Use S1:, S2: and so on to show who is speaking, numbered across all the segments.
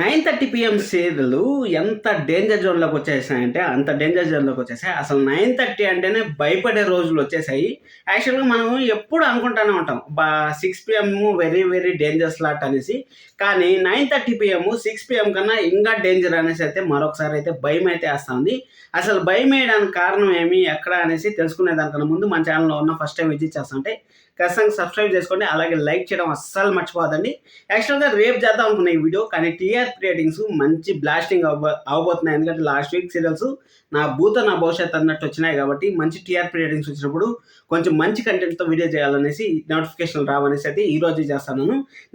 S1: Nine thirty PM serial ఎంత danger జోన్లోకి వచ్చేసాయంటే అంత డేంజర్ జోన్లోకి వచ్చేసాయి. అసలు నైన్ థర్టీ అంటేనే భయపడే రోజులు వచ్చేసాయి. యాక్చువల్గా మనం ఎప్పుడు అనుకుంటానే ఉంటాం బా six PM very very danger slot అనేసి. కానీ nine thirty PM six PM కన్నా ఇంకా డేంజర్ అనేసి అయితే మరొకసారి అయితే భయం అయితే వేస్తుంది. అసలు భయం వేయడానికి కారణం ఏమి ఎక్కడ అనేసి తెలుసుకునే దానికన్నా ముందు మన ఛానల్లో ఉన్న ఫస్ట్ టైం విజిట్ చేస్తుంటే ఖచ్చితంగా సబ్స్క్రైబ్ చేసుకోండి. అలాగే లైక్ చేయడం అస్సలు మర్చిపోదండి యాక్చువల్గా రేపు చేద్దాం అనుకున్న ఈ వీడియో కానీ టీఆర్పీ రేటింగ్స్ మంచి బ్లాస్టింగ్ అవ్వ అవ్వబోతున్నాయి ఎందుకంటే లాస్ట్ వీక్ సీరియల్స్ నా భూత నా భవిష్యత్ అన్నట్టు వచ్చినాయి కాబట్టి మంచి టీఆర్పీ రేటింగ్స్ వచ్చినప్పుడు కొంచెం మంచి కంటెంట్తో వీడియో చేయాలనేసి నోటిఫికేషన్ రావనేసి అయితే ఈ రోజు చేస్తాను.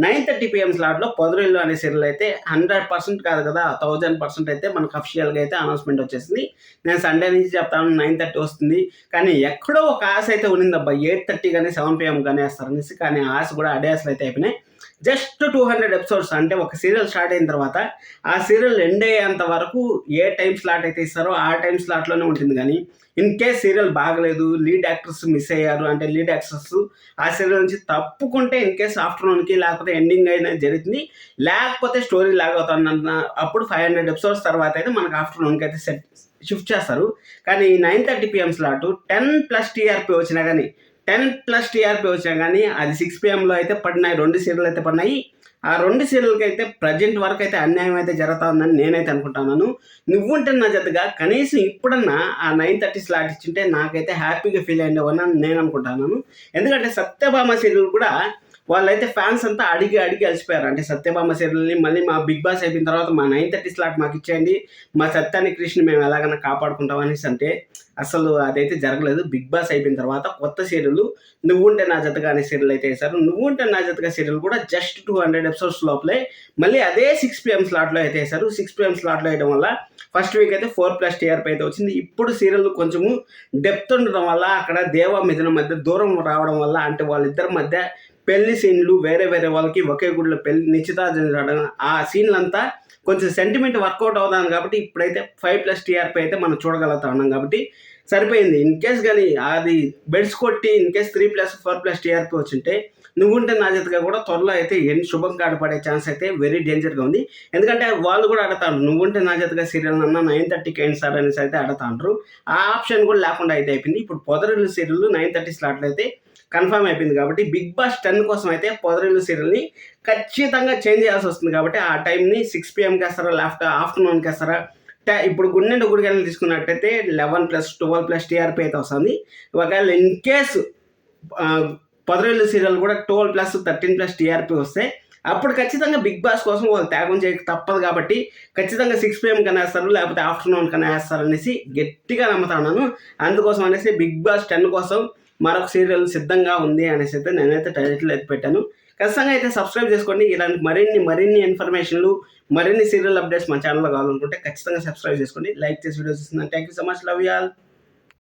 S1: నైన్ థర్టీ పిఎం స్లాట్లో పొదరిల్లు అనే సీరియల్ అయితే హండ్రెడ్ పర్సెంట్ కాదు కదా థౌజండ్ పర్సెంట్ అయితే మనకు అఫిషియల్గా అయితే అనౌన్స్మెంట్ వచ్చేసింది. నేను సండే నుంచి చెప్తాను నైన్ థర్టీ వస్తుంది. కానీ ఎక్కడో ఒక ఆశ అయితే ఉన్నిందబ్బా ఎయిట్ థర్టీ కానీ సెవెన్ పిఎం కానీ వేస్తారనేసి. కానీ ఆశ కూడా అడే ఆశలు అయితే అయిపోయినాయి. జస్ట్ టూ హండ్రెడ్ ఎపిసోడ్స్ అంటే ఒక సీరియల్ స్టార్ట్ అయిన తర్వాత ఆ సీరియల్ ఎండ్ అయ్యేంత వరకు ఏ టైం స్లాట్ అయితే ఇస్తారో ఆ టైం స్లాట్లోనే ఉంటుంది. కానీ ఇన్ కేస్ సీరియల్ బాగలేదు లీడ్ యాక్టర్స్ మిస్ అయ్యారు అంటే లీడ్ యాక్టర్స్ ఆ సీరియల్ నుంచి తప్పుకుంటే ఇన్ కేస్ ఆఫ్టర్నూన్కి లేకపోతే ఎండింగ్ అయినా జరుగుతుంది. లేకపోతే స్టోరీ లాగ్ అవుతుంది అప్పుడు ఫైవ్ హండ్రెడ్ ఎపిసోడ్స్ తర్వాత అయితే మనకు ఆఫ్టర్నూన్కి అయితే సెట్ షిఫ్ట్ చేస్తారు. కానీ nine thirty PM slot ten plus TRP వచ్చినా కానీ టెన్ ప్లస్ టీఆర్పీ వచ్చినా కానీ అది సిక్స్ పిఎంలో అయితే పడినాయి రెండు సీరియల్ అయితే పడినాయి. ఆ రెండు సీరియల్కి అయితే ప్రజెంట్ వరకు అయితే అన్యాయం అయితే జరుగుతా ఉందని నేనైతే అనుకుంటున్నాను. నువ్వుంటే నా జతగా కనీసం ఇప్పుడన్నా ఆ నైన్ థర్టీ స్లాట్ ఇచ్చింటే నాకైతే హ్యాపీగా ఫీల్ అయ్యేవాడిని నేను అనుకుంటున్నాను. ఎందుకంటే సత్యభామ సీరియల్ కూడా వాళ్ళైతే ఫ్యాన్స్ అంతా అడిగి అడిగి అలసిపోయారు. అంటే సత్యభామ సీరియల్ని మళ్ళీ మా బిగ్ బాస్ అయిపోయిన తర్వాత మా నైన్ థర్టీ స్లాట్ మాకు ఇచ్చేయండి. మా సత్యాన్ని కృష్ణ మేము ఎలాగైనా కాపాడుకుంటాం అనేసి అంటే అసలు అదైతే జరగలేదు. బిగ్ బాస్ అయిపోయిన తర్వాత కొత్త సీరియల్ నువ్వుంటే నా జతగా అనే సీరియల్ అయితే వేశారు. నువ్వుంటే నా జతగా సీరియల్ కూడా జస్ట్ టూ హండ్రెడ్ ఎపిసోడ్స్ లోపలే మళ్ళీ అదే సిక్స్ పిఎం స్లాట్లో అయితే వేశారు. సిక్స్ పిఎం స్లాట్లో వేయడం వల్ల ఫస్ట్ వీక్ అయితే ఫోర్ ప్లస్ టీఆర్పీ అయితే వచ్చింది. ఇప్పుడు సీరియల్ కొంచెము డెప్త్ ఉండడం వల్ల అక్కడ దేవ మిథున మధ్య దూరం రావడం వల్ల అంటే వాళ్ళిద్దరి మధ్య పెళ్ళి సీన్లు వేరే వేరే వాళ్ళకి ఒకే గుడిలో పెళ్ళి నిశ్చితార్థం జరగడం ఆ సీన్లంతా కొంచెం సెంటిమెంట్ వర్కౌట్ అవుతాను కాబట్టి ఇప్పుడైతే ఫైవ్ ప్లస్ టీఆర్పీ అయితే మనం చూడగలుగుతా ఉన్నాం కాబట్టి సరిపోయింది. ఇన్ కేస్ కానీ అది బెడ్స్ కొట్టి in case three plus four plus TRP వచ్చింటే నువ్వుంటే నా జతగా కూడా త్వరలో అయితే ఎన్ని శుభం కాడపడే ఛాన్స్ అయితే వెరీ డేంజర్గా ఉంది. ఎందుకంటే వాళ్ళు కూడా అడతారు నువ్వుంటే నా జతగా సీరియల్ అన్న నైన్ థర్టీకి ఏంటి సార్ అనేసి అయితే అడతాంటారు ఆ ఆప్షన్ కూడా లేకుండా అయితే అయిపోయింది. ఇప్పుడు పొదరిల్లు సీరియల్ నైన్ థర్టీ స్లాట్లు అయితే కన్ఫర్మ్ అయిపోయింది కాబట్టి బిగ్ బాస్ టెన్ కోసం అయితే పొదరిల్లు సీరియల్ని ఖచ్చితంగా చేంజ్ చేయాల్సి వస్తుంది కాబట్టి ఆ టైంని సిక్స్ పిఎంకి వేస్తారా లేకపోతే ఆఫ్టర్నూన్కి వేస్తారా ట- ఇప్పుడు గుండెండు గుడికెళ్ళి తీసుకున్నట్టయితే eleven plus twelve plus TRP అయితే వస్తుంది. ఒకవేళ ఇన్ కేసు పదరేళ్ళు సీరియల్ కూడా twelve plus thirteen plus TRP వస్తే అప్పుడు ఖచ్చితంగా బిగ్ బాస్ కోసం వాళ్ళు త్యాగం చేయక తప్పదు కాబట్టి ఖచ్చితంగా సిక్స్ పిఎం కన్నా వేస్తారు లేకపోతే ఆఫ్టర్నూన్ కన్నా వేస్తారు అనేసి గట్టిగా నమ్ముతున్నాను అందుకోసం అనేసి బిగ్ బాస్ టెన్ కోసం మరొక సీరియల్ సిద్ధంగా ఉంది అనేసి అయితే నేనైతే టైటిల్ అయితే పెట్టాను. ఖచ్చితంగా అయితే సబ్స్క్రైబ్ చేసుకోండి. ఇలాంటి మరిన్ని మరిన్ని ఇన్ఫర్మేషన్లు మరిన్ని సీరియల్ అప్డేట్స్ మన ఛానల్లో కావాలనుకుంటే ఖచ్చితంగా సబ్స్క్రైబ్ చేసుకోండి. లైక్ చేసి వీడియోస్ ఇస్తున్నాను thank you so much love you all